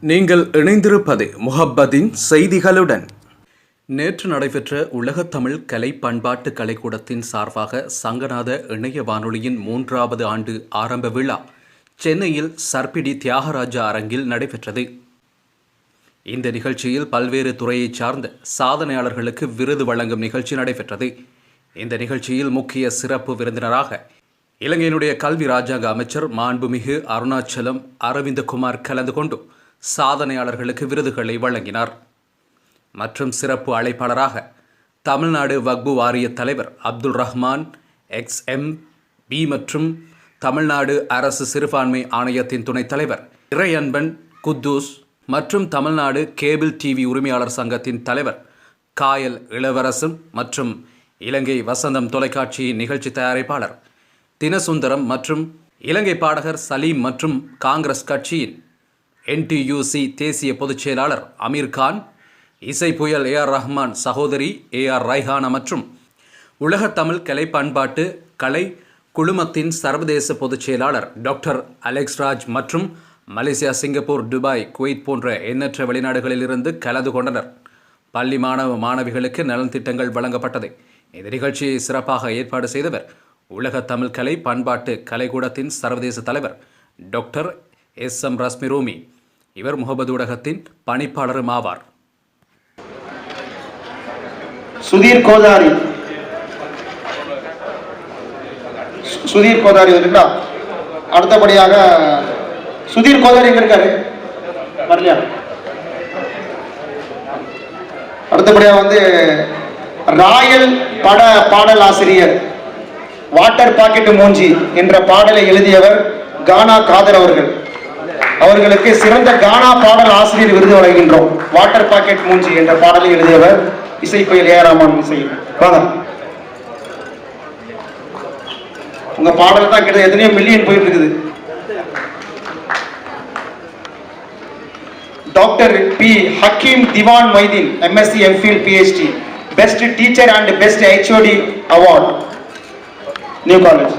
நீங்கள் இணைந்திருப்பது முஹப்பதின் செய்திகளுடன். நேற்று நடைபெற்ற உலகத்தமிழ் கலை பண்பாட்டு கலைக்கூடத்தின் சார்பாக சங்கநாத இணைய வானொலியின் மூன்றாவது ஆண்டு ஆரம்ப விழா சென்னையில் சர்பிடி தியாகராஜா அரங்கில் நடைபெற்றது. இந்த நிகழ்ச்சியில் பல்வேறு துறையைச் சார்ந்த சாதனையாளர்களுக்கு விருது வழங்கும் நிகழ்ச்சி நடைபெற்றது. இந்த நிகழ்ச்சியில் முக்கிய சிறப்பு விருந்தினராக இலங்கையினுடைய கல்வி ராஜாங்க அமைச்சர் மாண்புமிகு அருணாச்சலம் அரவிந்தகுமார் கலந்து கொண்டு சாதனையாளர்களுக்கு விருதுகளை வழங்கினார். மற்றும் சிறப்பு அழைப்பாளராக தமிழ்நாடு வக்பு வாரிய தலைவர் Abdul Rahman X M P மற்றும் தமிழ்நாடு அரசு சிறுபான்மை ஆணையத்தின் துணைத் தலைவர் இறையன்பன் குத்தூஸ் மற்றும் தமிழ்நாடு கேபிள் டிவி உரிமையாளர் சங்கத்தின் தலைவர் காயல் இளவரசன் மற்றும் இலங்கை வசந்தம் தொலைக்காட்சியின் நிகழ்ச்சி தயாரிப்பாளர் தினசுந்தரம் மற்றும் இலங்கை பாடகர் சலீம் மற்றும் காங்கிரஸ் கட்சியின் என்டியூசி தேசிய பொதுச் செயலாளர் அமீர் கான் இசை புயல் ஏ ஆர் ரஹ்மான் சகோதரி ஏ ஆர் ரைஹானா மற்றும் உலகத்தமிழ் கலை பண்பாட்டு கலை குழுமத்தின் சர்வதேச பொதுச் செயலாளர் டாக்டர் அலெக்ஸ் ராஜ் மற்றும் மலேசியா சிங்கப்பூர் துபாய் குவைத் போன்ற எண்ணற்ற வெளிநாடுகளிலிருந்து கலந்து கொண்டனர். பள்ளி மாணவ மாணவிகளுக்கு நலன் திட்டங்கள் வழங்கப்பட்டது. இந்த நிகழ்ச்சியை சிறப்பாக ஏற்பாடு செய்தவர் உலக தமிழ் கலை பண்பாட்டு கலைக்கூடத்தின் சர்வதேச தலைவர் டாக்டர் எஸ் எம் ரஸ்மிரோமி இவர் முகமது ஊடகத்தின் பணிப்பாளரும் ஆவார் சுதீர் கோதாரி. சுதீர் கோதாரி வந்துட்டா? அடுத்தபடியாக சுதீர் கோதாரி எங்க இருக்காரு? வரலையா? அடுத்தபடியாக வந்து ராயல் பட பாடல் ஆசிரியர் வாட்டர் பாக்கெட் மூஞ்சி என்ற பாடலை எழுதியவர் கானா காதர் அவர்கள். அவர்களுக்கு சிறந்த கானா பாடல் ஆசிரியர் விருது வழங்குகின்றோம். வாட்டர் பாக்கெட் மூஞ்சி என்ற பாடலை எழுதியவர் இசை ஏ ராமன் இசை வாங்க. உங்க பாடல் தான் கிட்ட எத்தனையோ மில்லியன் போயிட்டு இருக்குது doctor P. Hakeem Diwan Maideen MSc MPhil PhD best teacher and best HOD award new college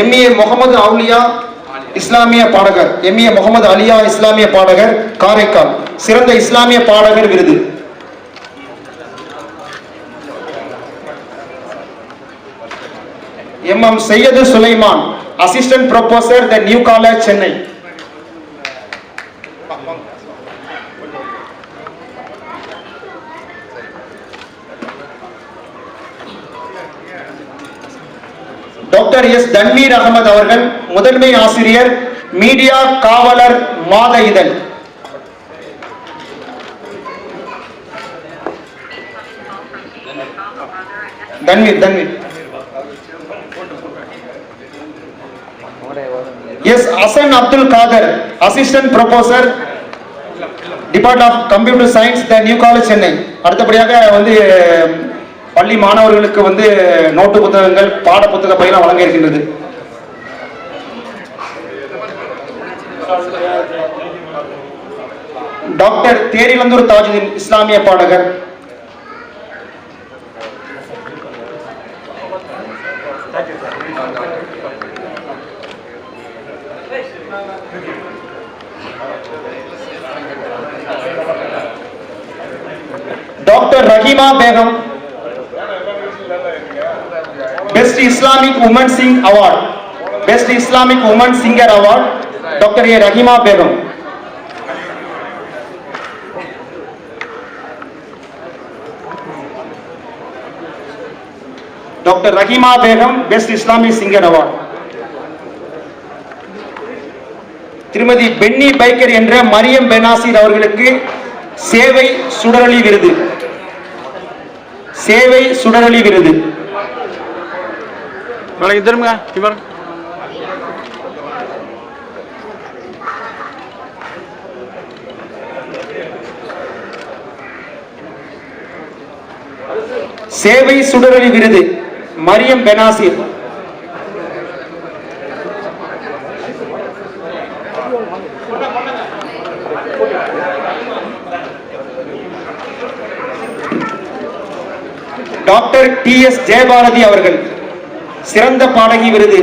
MA Muhammad Auliya இஸ்லாமிய பாடகர். எம்ஏ முகமது அலியா இஸ்லாமிய பாடகர் காரைக்கால். சிறந்த இஸ்லாமிய பாடகர் விருது. M M Syed Sulaiman assistant professor the new college Chennai doctor S Tanveer Ahmed அவர்கள் முதன்மை ஆசிரியர் மீடியா காவலர் மாத இதழ். Tanveer Tanveer. S Hasan Abdul Khader assistant professor department of computer science the new college Chennai. அடுத்தபடியாக வந்து பள்ளி மாணவர்களுக்கு வந்து நோட்டு புத்தகங்கள் பாட புத்தக பயிலாம் வழங்க இருக்கின்றது. டாக்டர் தேரிலந்தூர் தாஜுதீன் இஸ்லாமிய பாடகர். Doctor Rahima Begum. Best Islamic woman sing award best Islamic woman singer award doctor A Rahima Begum doctor Rahima Begum best Islamic singer award திருமதி பென்னி பைக்கர் என்ற மரியம் பெனாசிர் அவர்களுக்கு சேவை சுடரொளி விருது. சேவை சுடரொளி விருது. நாளைக்கு திரும்புங்க இவர் சேவை சுடரொளி விருது Mariam Benazir. Doctor T S Jayabharathi அவர்கள். சிறந்த பாடகி விருது.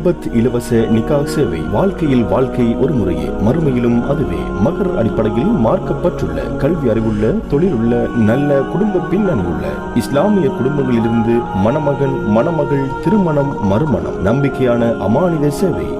முஹப்பத் இலவச நிகா சேவை. வாழ்க்கையில் வாழ்க்கை ஒரு முறையே. மறுமையிலும் அதுவே. மகர் அடிப்படையில் மார்க்கப்பட்டுள்ள கல்வி அறிவுள்ள தொழிலுள்ள நல்ல குடும்ப பின்னணியுள்ள இஸ்லாமிய குடும்பங்களிலிருந்து மணமகன் மணமகள் திருமணம் மறுமணம் நம்பிக்கையான அமானித சேவை.